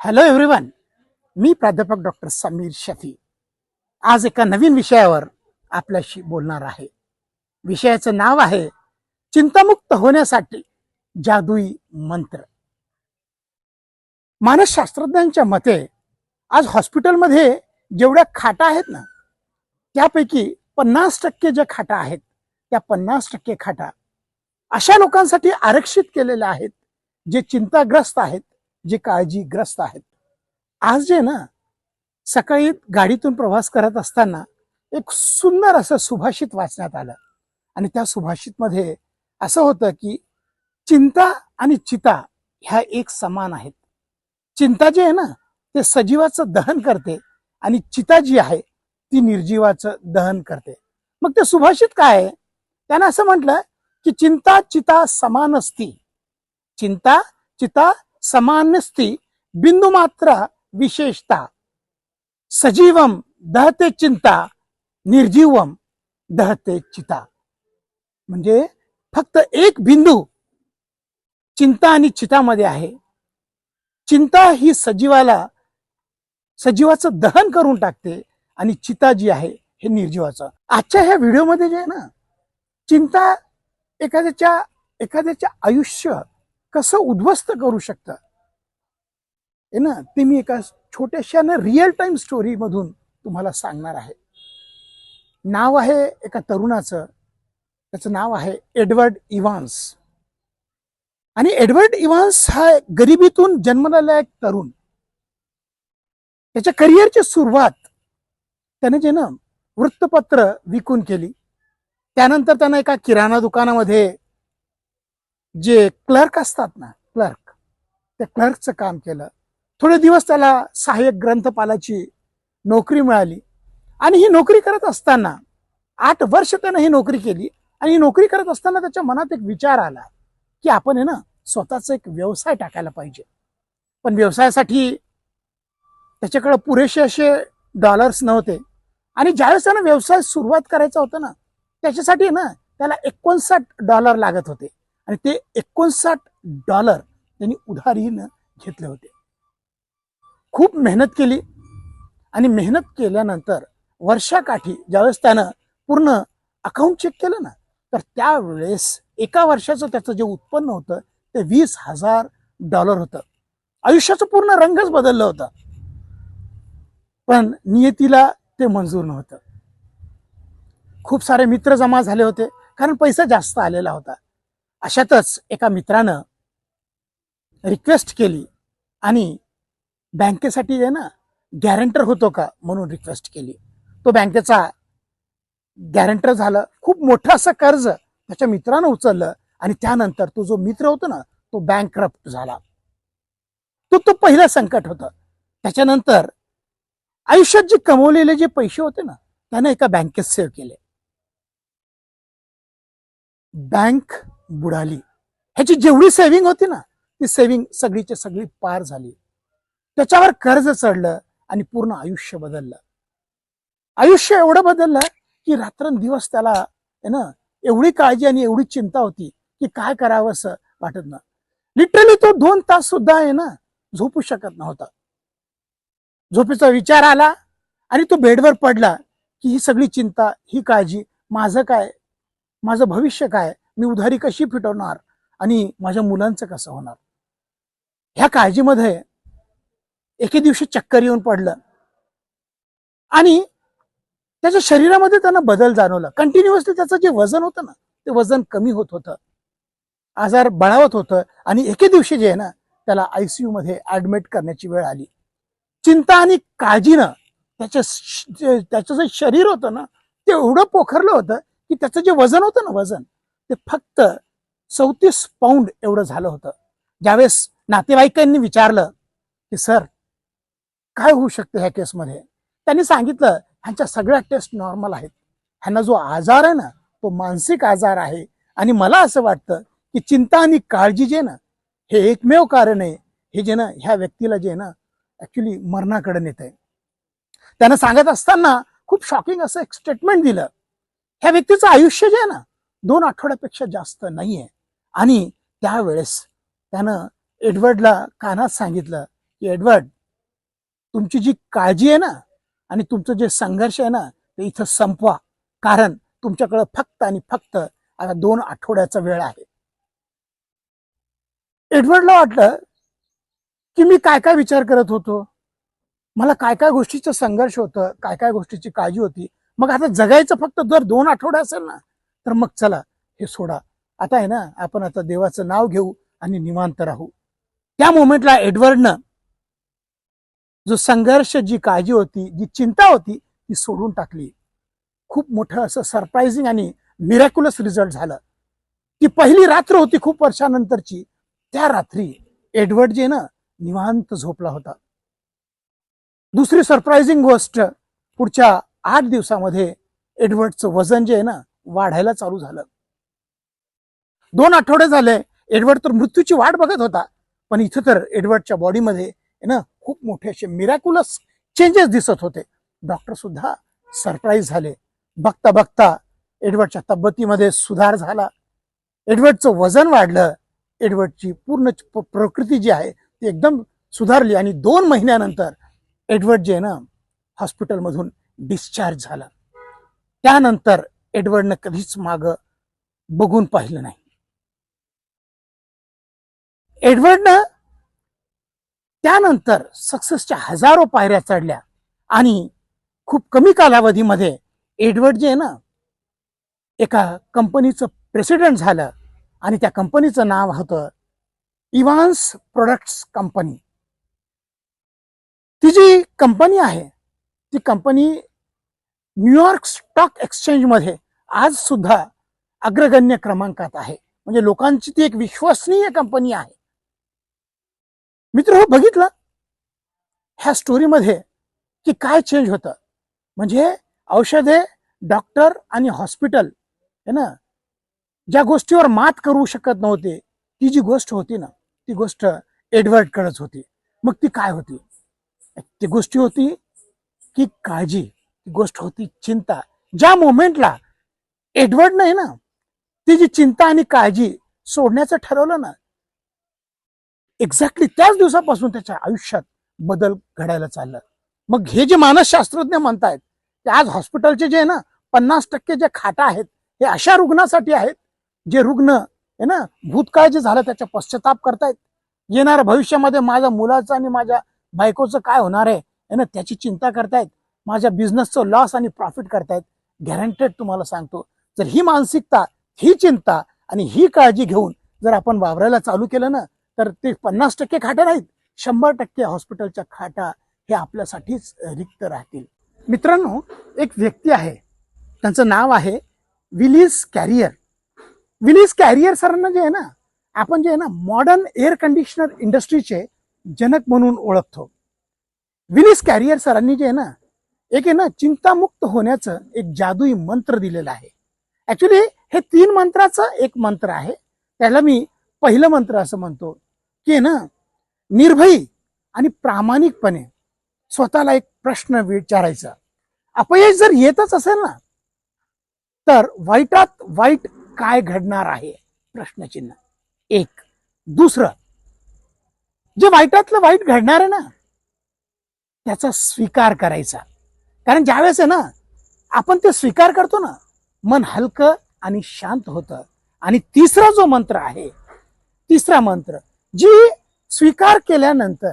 Hello everyone मी प्राध्यापक doctor Sameer Shafi. आज एका नवीन विषयावर आपल्याशी बोलणार आहे. विषयाचं नाव आहे चिंतामुक्त होण्यासाठी जादुई मंत्र. मानसशास्त्रज्ञांच्या मते आज हॉस्पिटलमध्ये जेवढ्या खाटा आहेत ना त्यापैकी पन्नास टक्के ज्या खाटा आहेत त्या पन्नास टक्के खाटा अशा लोकांसाठी आरक्षित केलेल्या आहेत जे चिंताग्रस्त आहेत जे काळजीग्रस्त आहेत. आज जे ना सकाळी गाडीतून प्रवास करत असताना एक सुंदर असं सुभाषित वाचण्यात आलं. आणि त्या सुभाषित मध्ये असं होतं की चिंता आणि चिता ह्या एक समान आहेत. चिंता जी आहे ना ते सजीवाचं दहन करते आणि चिता जी आहे ती निर्जीवाचं दहन करते. मग ते सुभाषित काय आहे? त्यानं असं म्हटलं की चिंता चिता समान असती. चिंता चिता समानस्ति बिंदू मात्र विशेषता। सजीवम दहते चिंता निर्जीवम दहते चिता। म्हणजे फक्त एक बिंदू चिंता आणि चितामध्ये आहे। चिंता ही सजीवाला सजीवाचं दहन करून टाकते आणि चिता जी आहे हे निर्जीवाचं. आजच्या ह्या व्हिडिओमध्ये जे आहे ना चिंता एखाद्याच्या एखाद्याच्या आयुष्य कसं उद्ध्वस्त करू शकतं हे ना ते मी एका छोट्याशा रिअल टाइम स्टोरी मधून तुम्हाला सांगणार आहे. नाव आहे एका तरुणाचं. त्याचं नाव आहे एडवर्ड इव्हान्स आणि एडवर्ड इव्हान्स हा गरिबीतून जन्मलेला एक तरुण. त्याच्या करिअरची सुरुवात त्याने जे ना वृत्तपत्र विकून केली. त्यानंतर त्यानं एका किराणा दुकानामध्ये जे क्लर्क असतात ना क्लर्क त्या क्लर्कचं काम केलं. थोडे दिवस त्याला सहाय्यक ग्रंथपालाची नोकरी मिळाली. आणि ही नोकरी करत असताना आठ वर्ष त्यानं ही नोकरी केली आणि ही नोकरी करत असताना त्याच्या मनात एक विचार आला की आपण आहे ना स्वतःचा एक व्यवसाय टाकायला पाहिजे. पण व्यवसायासाठी त्याच्याकडे पुरेसे असे डॉलर्स नव्हते. आणि ज्यावेळेस त्यानं व्यवसाय सुरुवात करायचा होता ना त्याच्यासाठी ना त्याला एकोणसाठ डॉलर लागत होते. आणि ते एकोणसाठ डॉलर त्यांनी उधारीनं घेतले होते. खूप मेहनत केली आणि मेहनत केल्यानंतर वर्षाकाठी ज्यावेळेस त्यानं पूर्ण अकाउंट चेक केलं ना तर त्यावेळेस एका वर्षाचं त्याचं जे उत्पन्न होतं ते वीस हजार डॉलर होतं. आयुष्याचं पूर्ण रंगच बदललं होतं. पण नियतीला ते मंजूर नव्हतं. खूप सारे मित्र जमा झाले होते कारण पैसा जास्त आलेला होता. अशातच एका मित्रानं रिक्वेस्ट केली आणि बँकेसाठी जे ना गॅरंटर होतो का म्हणून रिक्वेस्ट केली. तो बँकेचा गॅरंटर झालं. खूप मोठं असं कर्ज त्याच्या मित्रानं उचललं आणि त्यानंतर तो जो मित्र होता ना तो बँक झाला. तो तो पहिलं संकट होतं. त्याच्यानंतर आयुष्यात जे कमवलेले जे पैसे होते ना त्यानं एका बँकेत सेव्ह केले. बँक बुडाली. ह्याची जेवढी सेव्हिंग होती ना ती सेव्हिंग सगळीची सगळी पार झाली. त्याच्यावर कर्ज चढलं आणि पूर्ण आयुष्य बदललं. आयुष्य एवढं बदललं की रात्रंदिवस त्याला आहे ना एवढी काळजी आणि एवढी चिंता होती की काय करावं असं वाटत ना. लिटरली तो दोन तास सुद्धा आहे ना झोपू शकत नव्हता. झोपेचा विचार आला आणि तो बेडवर पडला की ही सगळी चिंता ही काळजी माझं काय? माझं भविष्य काय? मी उधारी कशी फिटवणार? आणि माझ्या मुलांचं कसं होणार? ह्या काळजीमध्ये एके दिवशी चक्कर येऊन पडलं. आणि त्याच्या शरीरामध्ये त्यांना बदल जाणवला. कंटिन्युअसली त्याचं जे वजन होतं ना ते वजन कमी होत होतं. आजार बळावत होतं. आणि एके दिवशी जे आहे ना त्याला आयसीयू मध्ये ऍडमिट करण्याची वेळ आली. चिंता आणि काळजीनं त्याच्या जे- त्याचं जे शरीर होतं ना ते एवढं पोखरलं होतं की त्याचं जे वजन होतं ना वजन ते फक्त चौतीस पाऊंड एवढं झालं होतं. ज्यावेळेस नातेवाईकांनी विचारलं की सर काय होऊ शकतं ह्या केसमध्ये? त्यांनी सांगितलं ह्यांच्या सगळ्या टेस्ट नॉर्मल आहेत. ह्यांना जो आजार आहे ना तो मानसिक आजार आहे. आणि मला असं वाटतं की चिंता आणि काळजी जे ना हे एकमेव कारण आहे. हे जे ना ह्या व्यक्तीला जे ना ऍक्च्युली मरणाकडे नेत आहे त्यानं सांगत असताना खूप शॉकिंग असं एक स्टेटमेंट दिलं. ह्या व्यक्तीचं आयुष्य जे आहे ना दोन आठवड्यापेक्षा जास्त नाहीये. आणि त्यावेळेस त्यानं एडवर्डला कानात सांगितलं की एडवर्ड तुमची जी काळजी आहे ना आणि तुमचं जे संघर्ष आहे ना ते इथं संपवा. कारण तुमच्याकडं फक्त आणि फक्त आता दोन आठवड्याचा वेळ आहे. एडवर्डला वाटलं की मी काय काय विचार करत होतो? मला काय काय गोष्टीचं संघर्ष होतं? काय काय गोष्टीची काळजी होती? मग आता जगायचं फक्त दर दोन आठवडे असेल ना तर मग चला हे सोडा. आता आहे ना आपण आता देवाचं नाव घेऊ आणि निवांत राहू. त्या मोमेंटला एडवर्डनं जो संघर्ष जी काळजी होती जी चिंता होती ती सोडून टाकली. खूप मोठं असं सरप्राइझिंग आणि मिरॅक्युलस रिझल्ट झालं. ती पहिली रात्र होती खूप वर्षानंतरची. त्या रात्री एडवर्ड जे ना निवांत झोपला होता. दुसरी सरप्राइझिंग गोष्ट पुढच्या आठ दिवसामध्ये एडवर्डचं वजन जे आहे ना वाढायला चालू झालं. दोन आठवडे झाले एडवर्ड तर मृत्यूची वाट बघत होता. पण इथं तर एडवर्डच्या बॉडीमध्ये ना खूप मोठे असे मिरॅक्युलस चेंजेस दिसत होते. डॉक्टर सुद्धा सरप्राईज झाले. बघता बघता एडवर्डच्या तब्येतीमध्ये सुधार झाला. एडवर्डचं वजन वाढलं. एडवर्डची पूर्ण प्रकृती जी आहे ती एकदम सुधारली. आणि दोन महिन्यानंतर एडवर्ड जे आहे ना हॉस्पिटलमधून डिस्चार्ज झाला. त्यानंतर एडवर्डनं कधीच माग बघून पाहिलं नाही. एडवर्डनं त्यानंतर सक्सेसच्या हजारो पायऱ्या चढल्या आणि खूप कमी कालावधीमध्ये एडवर्ड जे आहे ना एका कंपनीचं प्रेसिडेंट झालं आणि त्या कंपनीचं नाव होतं इव्हान्स प्रोडक्ट्स कंपनी. ती जी कंपनी आहे ती कंपनी न्यूयॉर्क स्टॉक एक्सचेंजमध्ये आज सुद्धा अग्रगण्य क्रमांकात आहे. म्हणजे लोकांची ती एक विश्वसनीय कंपनी आहे. मित्र हो बघितलं? ह्या स्टोरीमध्ये की काय चेंज होतं? म्हणजे औषधे डॉक्टर आणि हॉस्पिटल है ना? ज्या गोष्टीवर मात करू शकत नव्हते ती जी गोष्ट होती ना ती गोष्ट एडवर्डकडेच होती. मग ती काय होती? ती गोष्टी होती की काळजी. गोष्ट होती चिंता. ज्या मोमेंटला एडवर्ड नाही ना ती जी चिंता आणि काळजी सोडण्याचं ठरवलं ना एक्झॅक्टली त्याच दिवसापासून त्याच्या आयुष्यात बदल घडायला चालला. मग हे जे मानसशास्त्रज्ञ म्हणतायत ते आज हॉस्पिटलचे जे आहे ना पन्नास टक्के जे खाटा आहेत हे अशा रुग्णासाठी आहेत जे रुग्ण आहे ना भूतकाळ जे झालं त्याचा पश्चाताप करतायत येणाऱ्या भविष्यामध्ये माझ्या मुलाचं आणि माझ्या बायकोचं काय होणार आहे ना त्याची चिंता करतायत. माझ्या बिझनेसचं लॉस आणि प्रॉफिट करतायत गॅरंटेड तुम्हाला सांगतो. जर ही मानसिकता ही चिंता आणि ही काळजी घेऊन जर आपण वावरायला चालू केलं ना तर ते पन्नास टक्के खाटा नाहीत शंभर टक्के हॉस्पिटलच्या खाटा हे आपल्यासाठीच रिक्त राहतील. मित्रांनो एक व्यक्ती आहे त्यांचं नाव आहे विलिस कॅरियर. विलिस कॅरियर सरांना जे म्हणजे आहे ना आपण जे आहे ना मॉडर्न एअर कंडिशनर इंडस्ट्रीचे जनक म्हणून ओळखतो. विलिस कॅरियर सरांनी जे आहे ना एक आहे ना चिंतामुक्त होण्याचं एक जादुई मंत्र दिलेलं आहे. ऍक्च्युली हे तीन मंत्राचं एक मंत्र आहे. त्याला मी पहिलं मंत्र असं म्हणतो की ना निर्भयी आणि प्रामाणिकपणे स्वतःला एक प्रश्न विचारायचा. अपयश जर येतच असेल ना तर वाईटात वाईट काय घडणार आहे? प्रश्नचिन्ह. एक. दुसरं जे वाईटातलं वाईट घडणार आहे ना त्याचा स्वीकार करायचा. कारण ज्यावेळेस आहे ना आपण ते स्वीकार करतो ना मन हलकं आणि शांत होतं. आणि तिसरा जो मंत्र आहे तिसरा मंत्र जी स्वीकार केल्यानंतर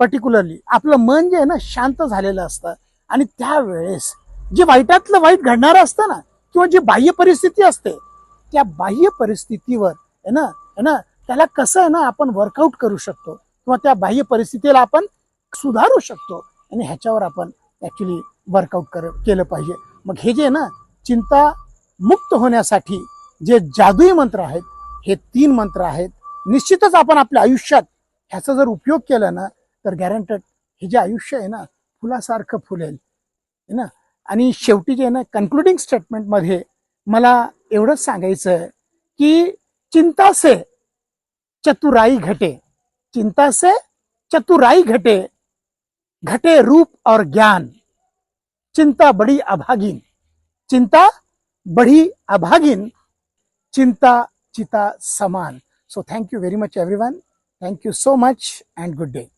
पर्टिक्युलरली आपलं मन जे आहे ना शांत झालेलं असतं. आणि त्यावेळेस जे वाईटातलं वाईट घडणारं असतं ना किंवा जी बाह्य परिस्थिती असते त्या बाह्य परिस्थितीवर आहे ना है ना त्याला कसं आहे ना आपण वर्कआउट करू शकतो. किंवा त्या बाह्य परिस्थितीला आपण सुधारू शकतो. आणि ह्याच्यावर आपण ॲक्च्युली वर्कआउट कर केलं पाहिजे. मग हे जे आहे ना चिंता मुक्त होण्यासाठी जे जादुई मंत्र आहेत हे तीन मंत्र आहेत. निश्चितच आपण आपल्या आयुष्यात ह्याचा जर उपयोग केला ना तर गॅरंटेड हे जे आयुष्य आहे ना फुलासारखं फुलेल. है ना? आणि शेवटी जे आहे ना कन्क्लुडिंग स्टेटमेंटमध्ये मला एवढंच सांगायचं आहे की चिंता से चतुराई घटे. चिंता से चतुराई घटे. घटे रूप और ज्ञान. चिंता बड़ी अभागिन। चिंता बड़ी अभागिन। चिंता चिता समान। So thank you very much everyone thank you so much and good day